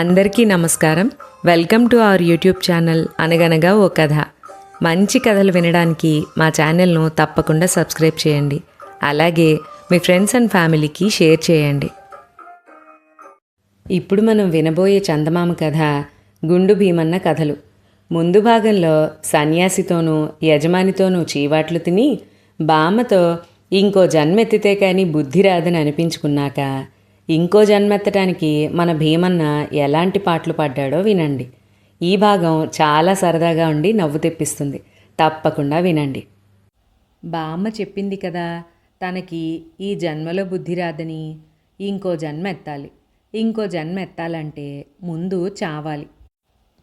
అందరికీ నమస్కారం. Welcome to our YouTube channel అనగనగా ఓ కథ. మంచి కథలు వినడానికి మా ఛానల్ను తప్పకుండా సబ్స్క్రైబ్ చేయండి. అలాగే మీ ఫ్రెండ్స్ అండ్ ఫ్యామిలీకి షేర్ చేయండి. ఇప్పుడు మనం వినబోయే చందమామ కథ గుండు భీమన్న కథలు. ముందు భాగంలో సన్యాసితోనూ యజమానితోనూ చీవాట్లు తిని బామ్మతో ఇంకో జన్మెత్తితే కానీ బుద్ధి రాదని అనిపించుకున్నాక ఇంకో జన్మెత్తడానికి మన భీమన్న ఎలాంటి పాటలు పాడాడో వినండి. ఈ భాగం చాలా సరదాగా ఉండి నవ్వు తెప్పిస్తుంది. తప్పకుండా వినండి. బామ్మ చెప్పింది కదా తనకి ఈ జన్మలో బుద్ధి రాదని. ఇంకో జన్మ ఎత్తాలి ఇంకో జన్మ ఎత్తాలంటే ముందు చావాలి.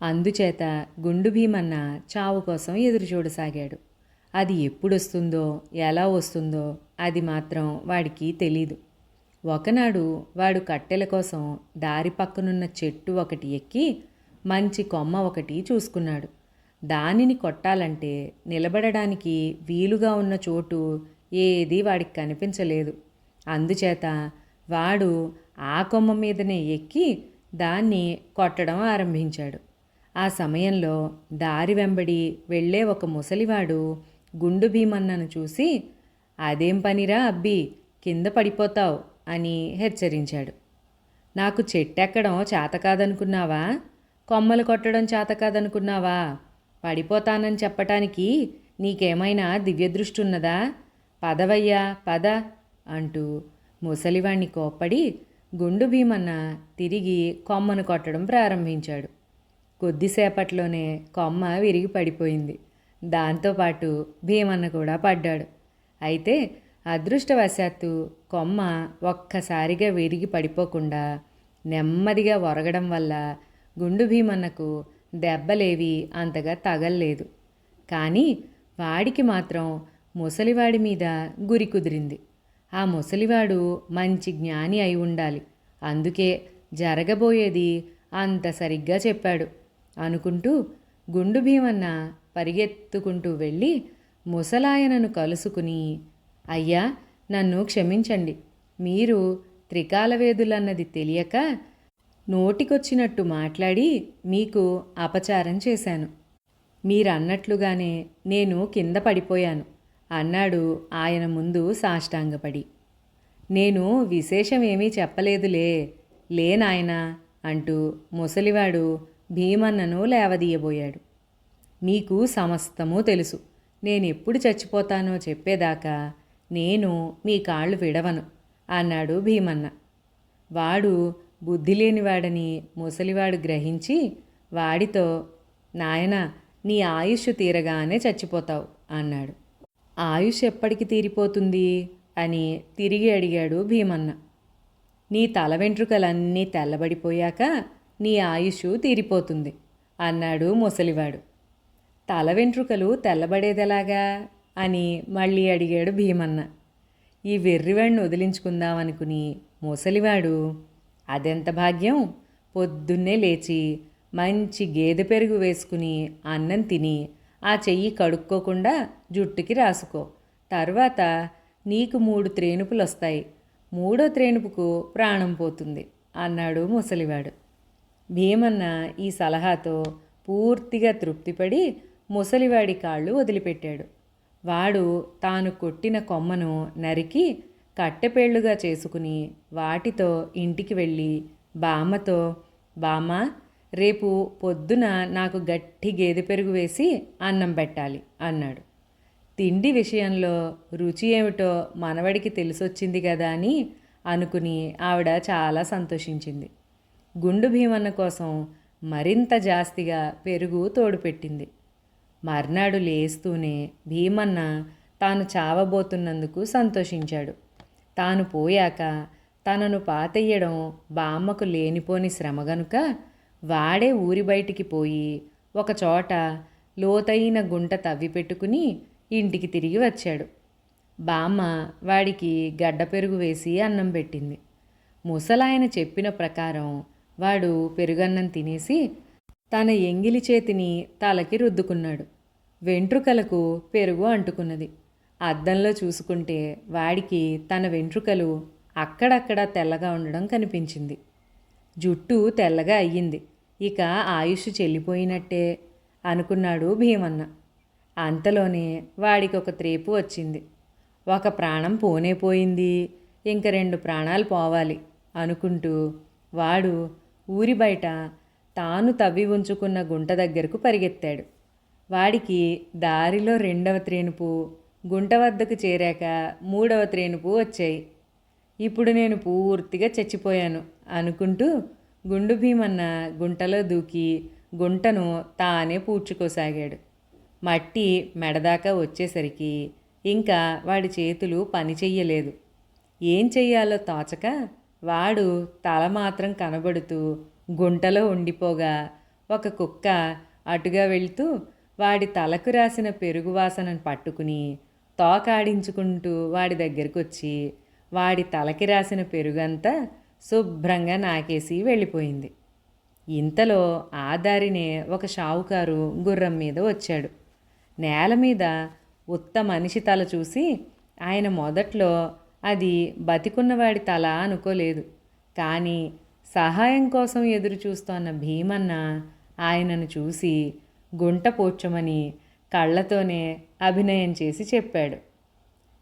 అందుచేత గుండు భీమన్న చావు కోసం ఎదురు చూడసాగాడు. అది ఎప్పుడొస్తుందో ఎలా వస్తుందో అది మాత్రం వాడికి తెలీదు. ఒకనాడు వాడు కట్టెల కోసం దారి పక్కనున్న చెట్టు ఒకటి ఎక్కి మంచి కొమ్మ ఒకటి చూసుకున్నాడు. దానిని కొట్టాలంటే నిలబడడానికి వీలుగా ఉన్న చోటు ఏదీ వాడికి కనిపించలేదు. అందుచేత వాడు ఆ కొమ్మ మీదనే ఎక్కి దాన్ని కొట్టడం ఆరంభించాడు. ఆ సమయంలో దారి వెంబడి వెళ్ళే ఒక ముసలివాడు గుండు భీమన్నను చూసి అదేం పనిరా అబ్బి కింద పడిపోతావు. అని హెచ్చరించాడు. నాకు చెట్టెక్కడం చేతకాదనుకున్నావా కొమ్మలు కొట్టడం చేతకాదనుకున్నావా పడిపోతానని చెప్పటానికి నీకేమైనా దివ్యదృష్టి ఉన్నదా పదవయ్యా పద అంటూ ముసలివాణ్ణి కోప్పడి గుండు భీమన్న తిరిగి కొమ్మను కొట్టడం ప్రారంభించాడు. కొద్దిసేపట్లోనే కొమ్మ విరిగి పడిపోయింది. దాంతోపాటు భీమన్న కూడా పడ్డాడు. అయితే అదృష్టవశాత్తు కొమ్మ ఒక్కసారిగా విరిగి పడిపోకుండా నెమ్మదిగా ఒరగడం వల్ల గుండు భీమన్నకు దెబ్బలేవి అంతగా తగల్లేదు. కానీ వాడికి మాత్రం ముసలివాడి మీద గురి కుదిరింది. ఆ ముసలివాడు మంచి జ్ఞాని అయి ఉండాలి. అందుకే జరగబోయేది అంత సరిగ్గా చెప్పాడు. అనుకుంటూ గుండు భీమన్న పరిగెత్తుకుంటూ వెళ్ళి ముసలాయనను కలుసుకుని అయ్యా నన్ను క్షమించండి. మీరు త్రికాలవేదులన్నది తెలియక నోటికొచ్చినట్టు మాట్లాడి మీకు అపచారం చేశాను. మీరన్నట్లుగానే నేను కింద పడిపోయాను. అన్నాడు ఆయన ముందు సాష్టాంగపడి. నేను విశేషమేమీ చెప్పలేదులే లేనాయనా అంటూ ముసలివాడు భీమన్నను లేవదీయబోయాడు. మీకు సమస్తము తెలుసు. నేనెప్పుడు చచ్చిపోతానో చెప్పేదాకా నేను మీ కాళ్ళు విడవను అన్నాడు భీమన్న. వాడు బుద్ధి లేనివాడని ముసలివాడు గ్రహించి వాడితో నాయన నీ ఆయుష్ తీరగానే చచ్చిపోతావు అన్నాడు. ఆయుష్ ఎప్పటికి తీరిపోతుంది? అని తిరిగి అడిగాడు భీమన్న. నీ తల వెంట్రుకలన్నీ తెల్లబడిపోయాక నీ ఆయుష్ తీరిపోతుంది అన్నాడు ముసలివాడు. తల వెంట్రుకలు తెల్లబడేదెలాగా? అని మళ్ళీ అడిగాడు భీమన్న. ఈ వెర్రివాడిని వదిలించుకుందామనుకుని ముసలివాడు అదెంత భాగ్యం? పొద్దున్నే లేచి మంచి గేదె పెరుగు వేసుకుని అన్నం తిని ఆ చెయ్యి కడుక్కోకుండా జుట్టుకి రాసుకో. తర్వాత నీకు మూడు త్రేణుపులు వస్తాయి మూడో త్రేణుపుకు ప్రాణం పోతుంది అన్నాడు ముసలివాడు. భీమన్న ఈ సలహాతో పూర్తిగా తృప్తిపడి ముసలివాడి కాళ్ళు వదిలిపెట్టాడు. వాడు తాను కొట్టిన కొమ్మను నరికి కట్టెపేళ్ళుగా చేసుకుని వాటితో ఇంటికి వెళ్ళి బామ్మతో బామ్మ రేపు పొద్దున నాకు గట్టి గేదె పెరుగు వేసి అన్నం పెట్టాలి అన్నాడు. తిండి విషయంలో రుచి ఏమిటో మనవడికి తెలిసొచ్చింది కదా అని అనుకుని ఆవిడ చాలా సంతోషించింది. గుండు భీమన్న కోసం మరింత జాస్తిగా పెరుగు తోడుపెట్టింది. మర్నాడు లేస్తూనే భీమన్న తాను చావబోతున్నందుకు సంతోషించాడు. తాను పోయాక తనను పాతెయ్యడం బామ్మకు లేనిపోని శ్రమ గనుక వాడే ఊరి బయటికి పోయి ఒకచోట లోతైన గుంట తవ్వి పెట్టుకుని ఇంటికి తిరిగి వచ్చాడు. బామ్మ వాడికి గడ్డ పెరుగు వేసి అన్నం పెట్టింది. ముసలాయన చెప్పిన ప్రకారం వాడు పెరుగన్నం తినేసి తన ఎంగిలి చేతిని తలకి రుద్దుకున్నాడు. వెంట్రుకలకు పెరుగు అంటుకున్నది. అద్దంలో చూసుకుంటే వాడికి తన వెంట్రుకలు అక్కడక్కడ తెల్లగా ఉండడం కనిపించింది. జుట్టు తెల్లగా అయ్యింది. ఇక ఆయుష్ చెల్లిపోయినట్టే అనుకున్నాడు భీమన్న. అంతలోనే వాడికి ఒక త్రేపు వచ్చింది. ఒక ప్రాణం పోనే పోయింది. ఇంక రెండు ప్రాణాలు పోవాలి అనుకుంటూ వాడు ఊరి బయట తాను తవ్వి ఉంచుకున్న గుంట దగ్గరకు పరిగెత్తాడు. వాడికి దారిలో రెండవ త్రేనుపు గుంట వద్దకు చేరాక మూడవ త్రేనుపు వచ్చాయి. ఇప్పుడు నేను పూర్తిగా చచ్చిపోయాను అనుకుంటూ గుండు భీమన్న గుంటలో దూకి గుంటను తానే పూడ్చుకోసాగాడు. మట్టి మెడదాకా వచ్చేసరికి ఇంకా వాడి చేతులు పని చెయ్యలేదు. ఏం చెయ్యాలో తోచక వాడు తల మాత్రం కనబడుతూ గుంటలో ఉండిపోగా ఒక కుక్క అటుగా వెళ్తూ వాడి తలకు రాసిన పెరుగు వాసనను పట్టుకుని తోకాడించుకుంటూ వాడి దగ్గరకొచ్చి వచ్చి వాడి తలకి రాసిన పెరుగంతా శుభ్రంగా నాకేసి వెళ్ళిపోయింది. ఇంతలో ఆ దారినే ఒక షావుకారు గుర్రం మీద వచ్చాడు. నేల మీద ఉత్త మనిషి తల చూసి ఆయన మొదట్లో అది బతికున్నవాడి తల అనుకోలేదు. కానీ సహాయం కోసం ఎదురుచూస్తోన్న భీమన్న ఆయనను చూసి గుంట పూడ్చమని కళ్ళతోనే అభినయం చేసి చెప్పాడు.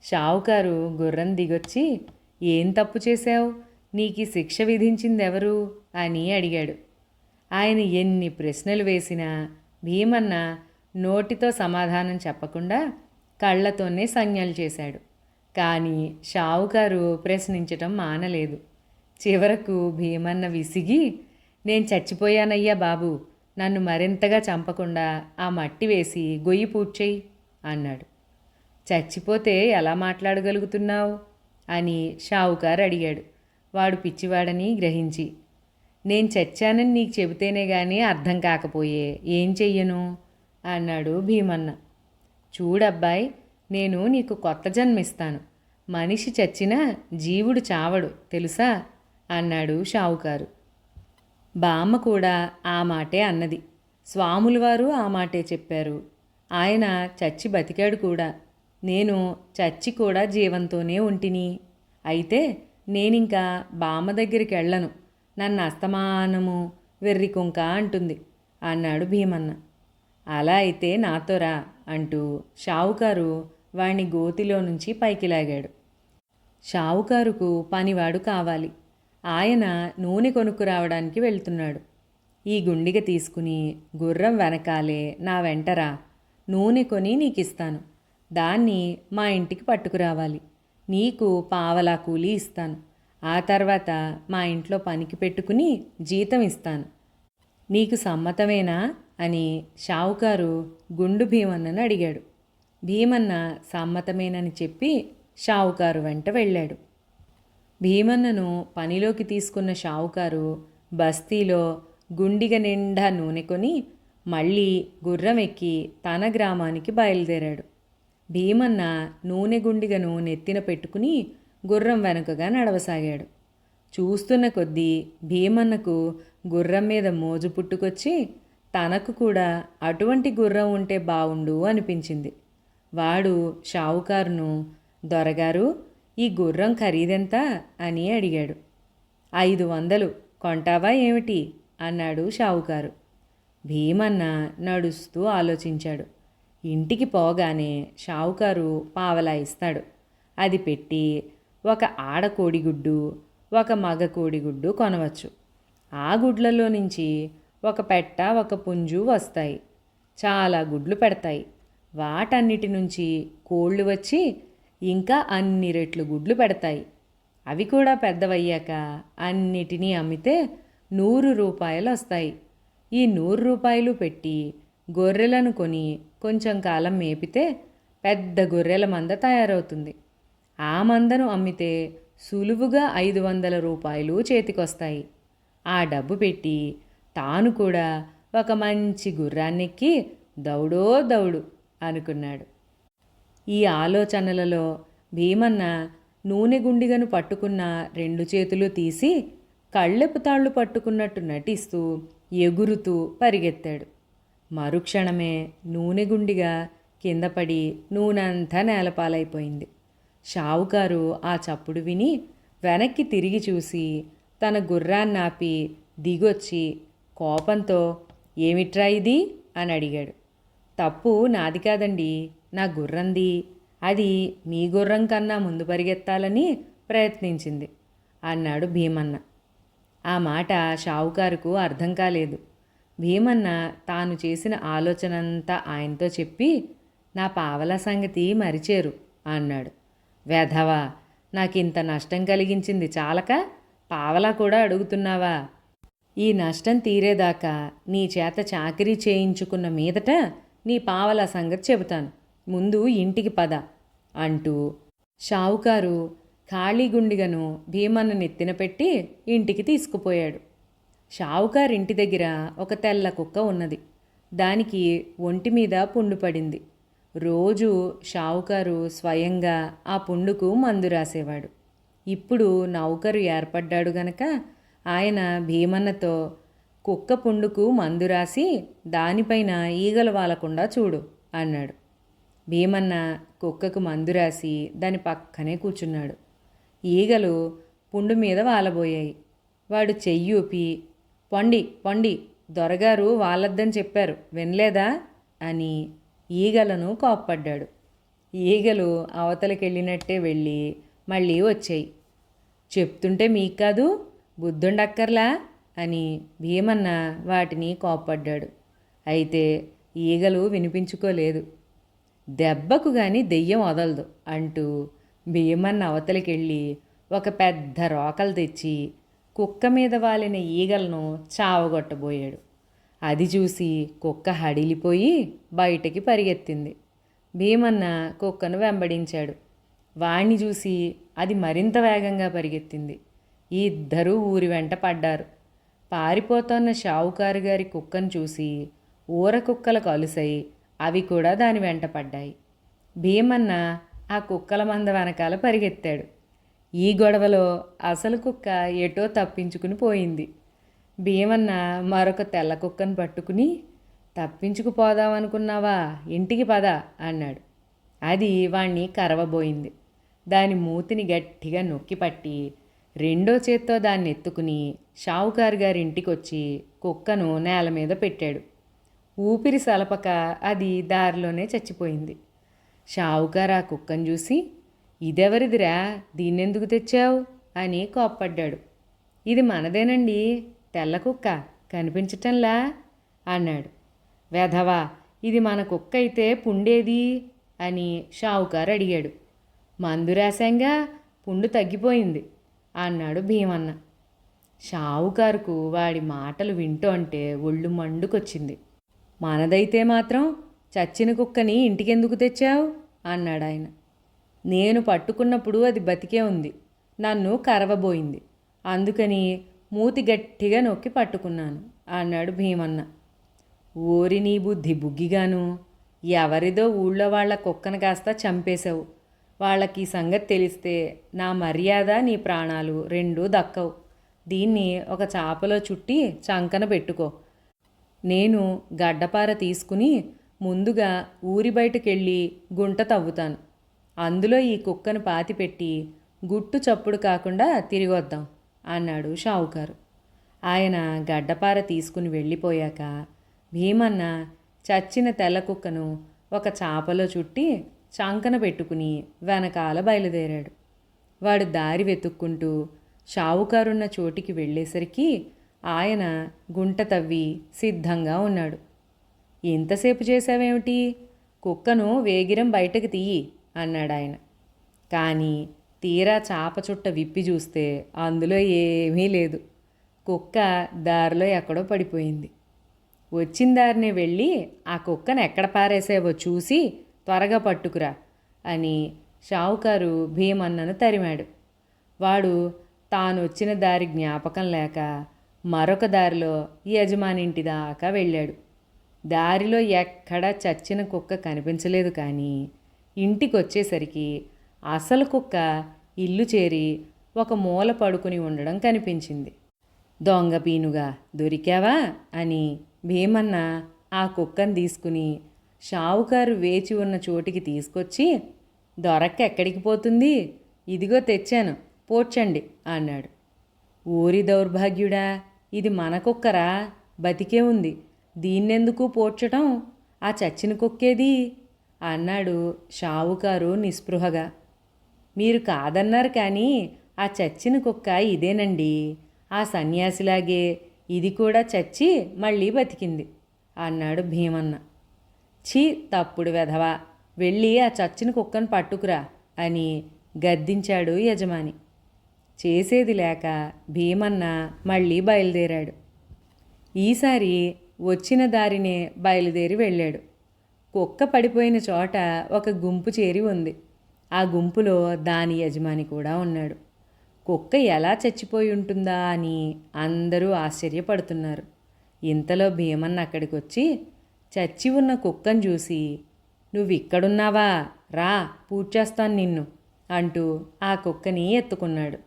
షావుకారు గుర్రం దిగొచ్చి ఏం తప్పు చేశావు? నీకు శిక్ష విధించిందెవరు? అని అడిగాడు. ఆయన ఎన్ని ప్రశ్నలు వేసినా భీమన్న నోటితో సమాధానం చెప్పకుండా కళ్ళతోనే సంజ్ఞలు చేశాడు. కానీ షావుకారు ప్రశ్నించటం మానలేదు. చివరకు భీమన్న విసిగి నేను చచ్చిపోయానయ్యా బాబు నన్ను మరింతగా చంపకుండా ఆ మట్టి వేసి గొయ్యి పూడ్చేయి అన్నాడు. చచ్చిపోతే ఎలా మాట్లాడగలుగుతున్నావు? అని షావుకారు అడిగాడు. వాడు పిచ్చివాడని గ్రహించి నేను చచ్చానని నీకు చెబితేనే కానీ అర్థం కాకపోయే ఏం చెయ్యను? అన్నాడు భీమన్న. చూడబ్బాయ్ నేను నీకు కొత్త జన్మిస్తాను. మనిషి చచ్చినా జీవుడు చావడు తెలుసా? అన్నాడు షావుకారు. బామ్మ కూడా ఆ మాటే అన్నది. స్వాములు వారు ఆ మాటే చెప్పారు. ఆయన చచ్చి బతికాడు కూడా. నేను చచ్చి కూడా జీవంతోనే ఉంటిని. అయితే నేనింకా బామ్మ దగ్గరికి వెళ్ళను నన్ను అస్తమానము వెర్రి కుంక అంటుంది అన్నాడు భీమన్న. అలా అయితే నాతోరా అంటూ షావుకారు వాణ్ణి గోతిలో నుంచి పైకి లాగాడు. షావుకారుకు పనివాడు కావాలి. ఆయన నూనె కొనుక్కు రావడానికి వెళ్తున్నాడు. ఈ గుండిగ తీసుకుని గుర్రం వెనకాలే నా వెంటరా నూనె కొని నీకిస్తాను. దాన్ని మా ఇంటికి పట్టుకురావాలి. నీకు పావలా కూలి ఇస్తాను. ఆ తర్వాత మా ఇంట్లో పనికి పెట్టుకుని జీతం ఇస్తాను. నీకు సమ్మతమేనా? అని షావుకారు గుండు భీమన్నను అడిగాడు. భీమన్న సమ్మతమేనని చెప్పి షావుకారు వెంట వెళ్ళాడు. భీమన్నను పనిలోకి తీసుకున్న షావుకారు బస్తీలో గుండిగ నిండా నూనె కొని మళ్ళీ గుర్రం ఎక్కి తన గ్రామానికి బయలుదేరాడు. భీమన్న నూనె గుండిగను నెత్తిన పెట్టుకుని గుర్రం వెనుకగా నడవసాగాడు. చూస్తున్న కొద్దీ భీమన్నకు గుర్రం మీద మోజు పుట్టుకొచ్చి తనకు కూడా అటువంటి గుర్రం ఉంటే బావుండు అనిపించింది. వాడు షావుకారును దొరగారు ఈ గుర్రం ఖరీదెంత? అని అడిగాడు. ఐదు వందలు. కొంటావా ఏమిటి? అన్నాడు షావుకారు. భీమన్న నడుస్తూ ఆలోచించాడు. ఇంటికి పోగానే షావుకారు పావలా ఇస్తాడు. అది పెట్టి ఒక ఆడ కోడిగుడ్డు ఒక మగ కోడిగుడ్డు కొనవచ్చు. ఆ గుడ్లలో నుంచి ఒక పెట్ట ఒక పుంజు వస్తాయి. చాలా గుడ్లు పెడతాయి. వాటన్నిటి నుంచి కోళ్ళు వచ్చి ఇంకా అన్ని రెట్లు గుడ్లు పెడతాయి. అవి కూడా పెద్దవయ్యాక అన్నిటినీ అమ్మితే నూరు రూపాయలు వస్తాయి. ఈ నూరు రూపాయలు పెట్టి గొర్రెలను కొని కొంచెం కాలం మేపితే పెద్ద గొర్రెల మంద తయారవుతుంది. ఆ మందను అమ్మితే సులువుగా ఐదు వందల రూపాయలు చేతికొస్తాయి. ఆ డబ్బు పెట్టి తాను కూడా ఒక మంచి గుర్రాన్నెక్కి దౌడో దౌడు అనుకున్నాడు. ఈ ఆలోచనలలో భీమన్న నూనె గుండిగను పట్టుకున్న రెండు చేతులు తీసి కళ్ళెపు తాళ్ళు పట్టుకున్నట్టు నటిస్తూ ఎగురుతూ పరిగెత్తాడు. మరుక్షణమే నూనె గుండిగా కింద పడి నూనెంతా నేలపాలైపోయింది. షావుకారు ఆ చప్పుడు విని వెనక్కి తిరిగి చూసి తన గుర్రాన్ని ఆపి దిగొచ్చి కోపంతో ఏమిట్రా ఇది? అని అడిగాడు. తప్పు నాది కాదండి. నా గుర్రంది. అది మీ గుర్రం కన్నా ముందు పరిగెత్తాలని ప్రయత్నించింది అన్నాడు భీమన్న. ఆ మాట షావుకారుకు అర్థం కాలేదు. భీమన్న తాను చేసిన ఆలోచనంతా ఆయనతో చెప్పి నా పావల సంగతి మరిచేరు అన్నాడు. వెధవా నాకింత నష్టం కలిగించింది చాలక పావలా కూడా అడుగుతున్నావా? ఈ నష్టం తీరేదాకా నీ చేత చాకరీ చేయించుకున్న మీదట నీ పావలా సంగతి చెబుతాను. ముందు ఇంటికి పద అంటూ షావుకారు ఖాళీ గుండిగను భీమన్న నెత్తిన పెట్టి ఇంటికి తీసుకుపోయాడు. షావుకారు ఇంటి దగ్గర ఒక తెల్ల కుక్క ఉన్నది. దానికి ఒంటి మీద పుండు పడింది. రోజు షావుకారు స్వయంగా ఆ పుండుకు మందు రాసేవాడు. ఇప్పుడు నౌకరు ఏర్పడ్డాడు గనక ఆయన భీమన్నతో కుక్క పుండుకు మందు రాసి దానిపైన ఈగలు వాలకుండా చూడు అన్నాడు. భీమన్న కుక్కకు మందు రాసి దాని పక్కనే కూర్చున్నాడు. ఈగలు పుండు మీద వాలబోయాయి. వాడు చెయ్యి ఊపి పొండి పొండి దొరగారు వాళ్ళొద్దని చెప్పారు వినలేదా? అని ఈగలను కోప్పడ్డాడు. ఈగలు అవతలకెళ్ళినట్టే వెళ్ళి మళ్ళీ వచ్చాయి. చెప్తుంటే మీకు కాదు బుద్ధుండక్కర్లా? అని భీమన్న వాటిని కోప్పడ్డాడు. అయితే ఈగలు వినిపించుకోలేదు. దెబ్బకు గాని దెయ్యం వదలదు అంటూ భీమన్న అవతలికెళ్ళి ఒక పెద్ద రోకలు తెచ్చి కుక్క మీద వాలిన ఈగలను చావగొట్టబోయాడు. అది చూసి కుక్క హడిలిపోయి బయటకి పరిగెత్తింది. భీమన్న కుక్కను వెంబడించాడు. వాణ్ణి చూసి అది మరింత వేగంగా పరిగెత్తింది. ఇద్దరూ ఊరి వెంట పడ్డారు. పారిపోతున్న షావుకారు గారి కుక్కను చూసి ఊర కుక్కలకు అలుసై అవి కూడా దాని వెంట పడ్డాయి. భీమన్న ఆ కుక్కల మంద వెనకాల పరిగెత్తాడు. ఈ గొడవలో అసలు కుక్క ఎటో తప్పించుకుని పోయింది. భీమన్న మరొక తెల్ల కుక్కను పట్టుకుని తప్పించుకుపోదామనుకున్నావా? ఇంటికి పద అన్నాడు. అది వాణ్ణి కరవబోయింది. దాని మూతిని గట్టిగా నొక్కి పట్టి రెండో చేత్తో దాన్ని ఎత్తుకుని షావుకారు గారి ఇంటికొచ్చి కుక్కను నేల మీద పెట్టాడు. ఊపిరి సలపక అది దారిలోనే చచ్చిపోయింది. షావుకారు ఆ కుక్కను చూసి ఇదెవరిదిరా? దీన్నెందుకు తెచ్చావు? అని కోప్పడ్డాడు. ఇది మనదేనండి తెల్ల కుక్క కనిపించటంలా? అన్నాడు. వెధవా ఇది మన కుక్క అయితే పుండేది? అని షావుకారు అడిగాడు. మందు రాశాంగా పుండు తగ్గిపోయింది అన్నాడు భీమన్న. షావుకారుకు వాడి మాటలు వింటూ అంటే ఒళ్ళు మండుకొచ్చింది. మనదైతే మాత్రం చచ్చిన కుక్కని ఇంటికెందుకు తెచ్చావు? అన్నాడు ఆయన. నేను పట్టుకున్నప్పుడు అది బతికే ఉంది. నన్ను కరవబోయింది. అందుకని మూతి గట్టిగా నొక్కి పట్టుకున్నాను అన్నాడు భీమన్న. ఓరి నీ బుద్ధి బుగ్గిగాను. ఎవరిదో ఊళ్ళో వాళ్ళ కుక్కను కాస్త చంపేశావు. వాళ్ళకి ఈ సంగతి తెలిస్తే నా మర్యాద నీ ప్రాణాలు రెండూ దక్కవు. దీన్ని ఒక చాపలో చుట్టి చంకన పెట్టుకో. నేను గడ్డపార తీసుకుని ముందుగా ఊరి బయటకెళ్ళి గుంట తవ్వుతాను. అందులో ఈ కుక్కను పాతిపెట్టి గుట్టు చప్పుడు కాకుండా తిరిగొద్దాం అన్నాడు షావుకారు. ఆయన గడ్డపార తీసుకుని వెళ్ళిపోయాక భీమన్న చచ్చిన తెల్ల కుక్కను ఒక చాపలో చుట్టి చంకన పెట్టుకుని వెనకాల బయలుదేరాడు. వాడు దారి వెతుక్కుంటూ షావుకారున్న చోటికి వెళ్ళేసరికి ఆయన గుంట తవ్వి సిద్ధంగా ఉన్నాడు. ఎంతసేపు చేశావేమిటి? కుక్కను వేగిరం బయటకు తీయి అన్నాడు ఆయన. కానీ తీరా చాప చుట్ట విప్పి చూస్తే అందులో ఏమీ లేదు. కుక్క దారిలో ఎక్కడో పడిపోయింది. వచ్చిన దారినే వెళ్ళి ఆ కుక్కను ఎక్కడ పారేసావో చూసి త్వరగా పట్టుకురా అని షావుకారు భీమన్నను తరిమాడు. వాడు తాను వచ్చిన దారి జ్ఞాపకం లేక మరొక దారిలో యజమానింటి దాకా వెళ్ళాడు. దారిలో ఎక్కడా చచ్చిన కుక్క కనిపించలేదు కానీ ఇంటికి వచ్చేసరికి అసలు కుక్క ఇల్లు చేరి ఒక మూల పడుకుని ఉండడం కనిపించింది. దొంగ పీనుగా దొరికావా? అని భీమన్న ఆ కుక్కను తీసుకుని షావుకారు వేచి ఉన్న చోటికి తీసుకొచ్చి దొరక్క ఎక్కడికి పోతుంది? ఇదిగో తెచ్చాను పోడ్చండి అన్నాడు. ఊరి దౌర్భాగ్యుడా? ఇది మన కుక్కరా బతికే ఉంది. దీన్నెందుకు పోడ్చటం? ఆ చచ్చిన కుక్కేది? అన్నాడు షావుకారు నిస్పృహగా. మీరు కాదన్నారు కానీ ఆ చచ్చిన కుక్క ఇదేనండి. ఆ సన్యాసిలాగే ఇది కూడా చచ్చి మళ్ళీ బతికింది అన్నాడు భీమన్న. ఛీ తప్పుడు వెధవా. వెళ్ళి ఆ చచ్చిన కుక్కను పట్టుకురా అని గద్దించాడు యజమాని. చేసేది లేక భీమన్న మళ్ళీ బయలుదేరాడు. ఈసారి వచ్చిన దారినే బయలుదేరి వెళ్ళాడు. కుక్క పడిపోయిన చోట ఒక గుంపు చేరి ఉంది. ఆ గుంపులో దాని యజమాని కూడా ఉన్నాడు. కుక్క ఎలా చచ్చిపోయి ఉంటుందా అని అందరూ ఆశ్చర్యపడుతున్నారు. ఇంతలో భీమన్న అక్కడికి వచ్చి చచ్చి ఉన్న కుక్కను చూసి నువ్వు ఇక్కడున్నావా రా పూడ్చేస్తాను నిన్ను అంటూ ఆ కుక్కని ఎత్తుకున్నాడు.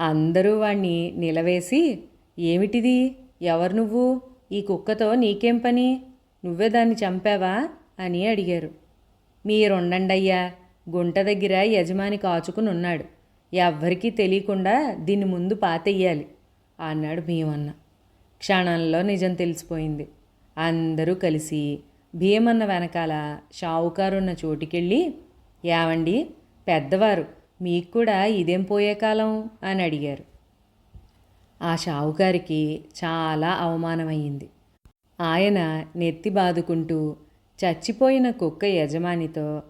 అందరూ వాణ్ణి నిలవేసి ఏమిటిది? ఎవరు నువ్వు? ఈ కుక్కతో నీకేం పని? నువ్వే దాన్ని చంపావా? అని అడిగారు. మీరుండండయ్యా. గుంట దగ్గర యజమాని కాచుకుని ఉన్నాడు ఎవ్వరికీ తెలియకుండా దీన్ని ముందు పాతెయ్యాలి అన్నాడు భీమన్న. క్షణంలో నిజం తెలిసిపోయింది. అందరూ కలిసి భీమన్న వెనకాల షావుకారున్న చోటుకెళ్ళి ఏవండి పెద్దవారు. మీకు కూడా ఇదేం పోయే కాలం? అని అడిగారు. ఆ షావుకారికి చాలా అవమానమయ్యింది. ఆయన నెత్తి బాదుకుంటూ చచ్చిపోయిన కుక్క యజమానితో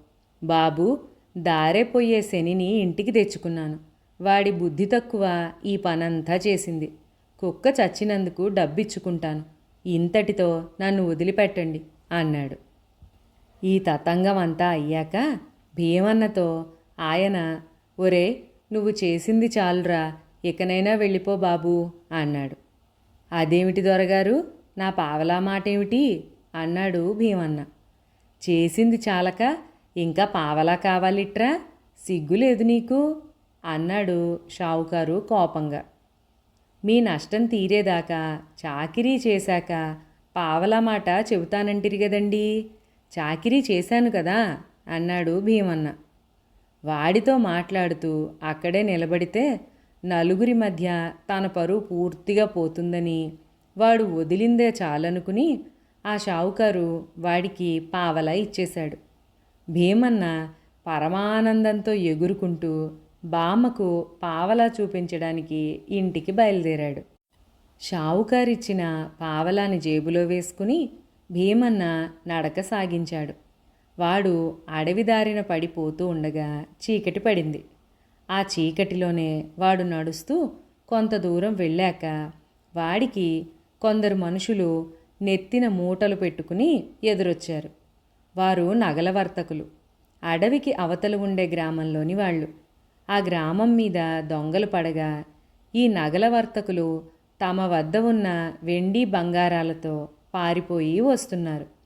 బాబు దారే పోయే శనిని ఇంటికి తెచ్చుకున్నాను. వాడి బుద్ధి తక్కువ ఈ పనంతా చేసింది. కుక్క చచ్చినందుకు డబ్బిచ్చుకుంటాను. ఇంతటితో నన్ను వదిలిపెట్టండి అన్నాడు. ఈ తతంగం అంతా అయ్యాక భీమన్నతో ఆయన ఒరే నువ్వు చేసింది చాలురా ఇకనైనా వెళ్ళిపో బాబు అన్నాడు. అదేమిటి దొరగారు నా పావలా మాటేమిటి అన్నాడు భీమన్న. చేసింది చాలక ఇంకా పావలా కావాలిట్రా సిగ్గులేదు నీకు అన్నాడు షావుకారు కోపంగా. మీ నష్టం తీరేదాకా చాకిరీ చేశాక పావలా మాట చెబుతానంటిరి కదండీ చాకిరీ చేశాను కదా అన్నాడు భీమన్న. వాడితో మాట్లాడుతూ అక్కడే నిలబడితే నలుగురి మధ్య తన పరువు పూర్తిగా పోతుందని వాడు వదిలిందే చాలనుకుని ఆ షావుకారు వాడికి పావలా ఇచ్చేశాడు. భీమన్న పరమానందంతో ఎగురుకుంటూ బామ్మకు పావలా చూపించడానికి ఇంటికి బయలుదేరాడు. షావుకారిచ్చిన పావలాని జేబులో వేసుకుని భీమన్న నడక సాగించాడు. వాడు అడవి దారిన పడిపోతూ ఉండగా చీకటి పడింది. ఆ చీకటిలోనే వాడు నడుస్తూ కొంత దూరం వెళ్ళాక వాడికి కొందరు మనుషులు నెత్తిన మూటలు పెట్టుకుని ఎదురొచ్చారు. వారు నగల వర్తకులు. అడవికి అవతలు ఉండే గ్రామంలోని వాళ్ళు. ఆ గ్రామం మీద దొంగలు పడగా ఈ నగల వర్తకులు తమ వద్ద ఉన్న వెండి బంగారాలతో పారిపోయి వస్తున్నారు.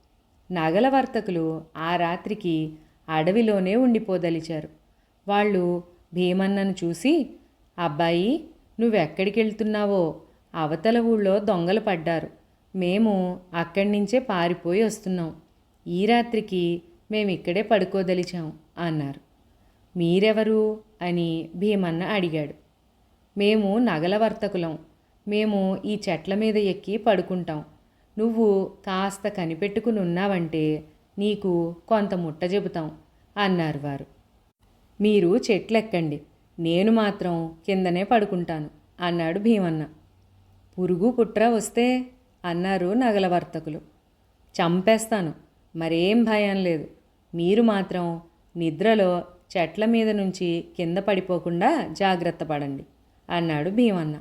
నగల వర్తకులు ఆ రాత్రికి అడవిలోనే ఉండిపోదలిచారు. వాళ్ళు భీమన్నను చూసి అబ్బాయి నువ్వెక్కడికి వెళ్తున్నావో అవతల ఊళ్ళో దొంగలు పడ్డారు. మేము అక్కడి నుంచే పారిపోయి వస్తున్నాం. ఈ రాత్రికి మేము ఇక్కడే పడుకోదలిచాం అన్నారు. మీరెవరు? అని భీమన్న అడిగాడు. మేము నగల వర్తకులం. మేము ఈ చెట్ల మీద ఎక్కి పడుకుంటాం. నువ్వు కాస్త కనిపెట్టుకుని ఉన్నావంటే నీకు కొంత ముట్ట చెబుతాం అన్నారు వారు. మీరు చెట్లెక్కండి నేను మాత్రం కిందనే పడుకుంటాను అన్నాడు భీమన్న. పురుగు పుట్ర వస్తే అన్నారు నగల వర్తకులు. చంపేస్తాను మరేం భయం లేదు. మీరు మాత్రం నిద్రలో చెట్ల మీద నుంచి కింద పడిపోకుండా జాగ్రత్త పడండి అన్నాడు భీమన్న.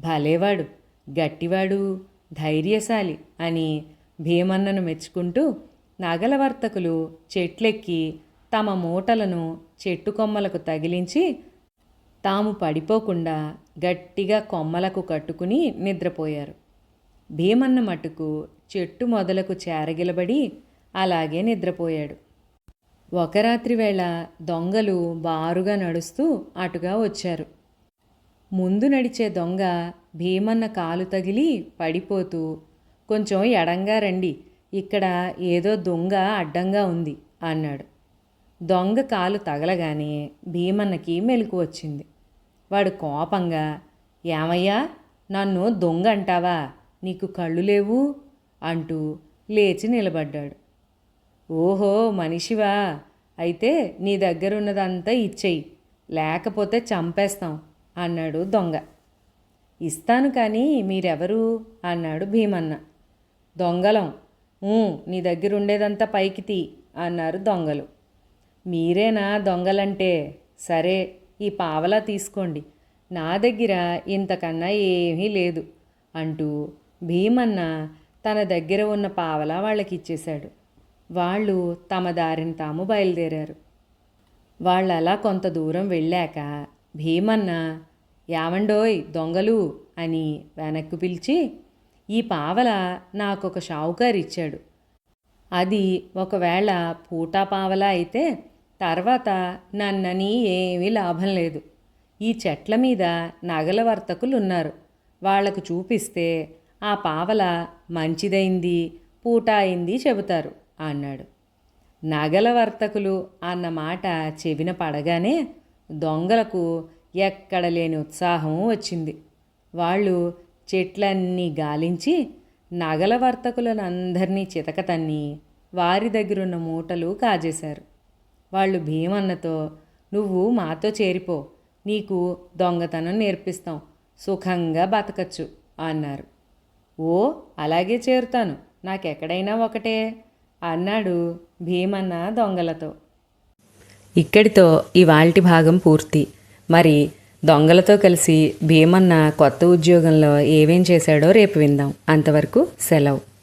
భలేవాడు గట్టివాడు ధైర్యశాలి అని భీమన్నను మెచ్చుకుంటూ నగల వర్తకులు చెట్లెక్కి తమ మూటలను చెట్టు కొమ్మలకు తగిలించి తాము పడిపోకుండా గట్టిగా కొమ్మలకు కట్టుకుని నిద్రపోయారు. భీమన్న మటుకు చెట్టు మొదలకు చేరగిలబడి అలాగే నిద్రపోయాడు. ఒక రాత్రి వేళ దొంగలు బారుగా నడుస్తూ అటుగా వచ్చారు. ముందు నడిచే దొంగ భీమన్న కాలు తగిలి పడిపోతూ కొంచెం ఎడంగా రండి ఇక్కడ ఏదో దొంగ అడ్డంగా ఉంది అన్నాడు. దొంగ కాలు తగలగానే భీమన్నకి మెలకు వచ్చింది. వాడు కోపంగా ఏమయ్యా నన్ను దొంగ అంటావా? నీకు కళ్ళు లేవు? అంటూ లేచి నిలబడ్డాడు. ఓహో మనిషివా అయితే నీ దగ్గర ఉన్నదంతా ఇచ్చేయి లేకపోతే చంపేస్తాం అన్నాడు దొంగ. ఇస్తాను కానీ మీరెవరు? అన్నాడు భీమన్న. దొంగలం. నీ దగ్గర ఉండేదంతా పైకి తీ అన్నారు దొంగలు. మీరేనా దొంగలంటే? సరే ఈ పావలా తీసుకోండి. నా దగ్గర ఇంతకన్నా ఏమీ లేదు అంటూ భీమన్న తన దగ్గర ఉన్న పావలా వాళ్ళకి ఇచ్చేశాడు వాళ్ళు తమ దారిని తాము బయలుదేరారు. వాళ్ళు అలా కొంత దూరం వెళ్ళాక భీమన్న యావండోయ్ దొంగలు అని వెనక్కు పిలిచి ఈ పావల నాకొక షావుకారు ఇచ్చాడు అది ఒకవేళ పూటా పావలా అయితే తర్వాత నన్నని ఏమీ లాభం లేదు. ఈ చెట్ల మీద నగల వర్తకులు ఉన్నారు వాళ్ళకు చూపిస్తే ఆ పావల మంచిదైంది పూట అయింది చెబుతారు అన్నాడు. నగల వర్తకులు అన్న మాట చెవిన పడగానే దొంగలకు ఎక్కడ లేని ఉత్సాహం వచ్చింది. వాళ్ళు చెట్లన్నీ గాలించి నగల వర్తకులనందరినీ చితకతన్ని వారి దగ్గరున్న మూటలు కాజేశారు. వాళ్ళు భీమన్నతో నువ్వు మాతో చేరిపో నీకు దొంగతనం నేర్పిస్తాం సుఖంగా బతకచ్చు అన్నారు. ఓ అలాగే చేరుతాను నాకెక్కడైనా ఒకటే అన్నాడు భీమన్న దొంగలతో. ఇక్కడితో ఇవాల్టి భాగం పూర్తి. మరి దొంగలతో కలిసి భీమన్న కొత్త ఉద్యోగంలో ఏమేం చేశాడో రేపు విందాం. అంతవరకు సెలవు.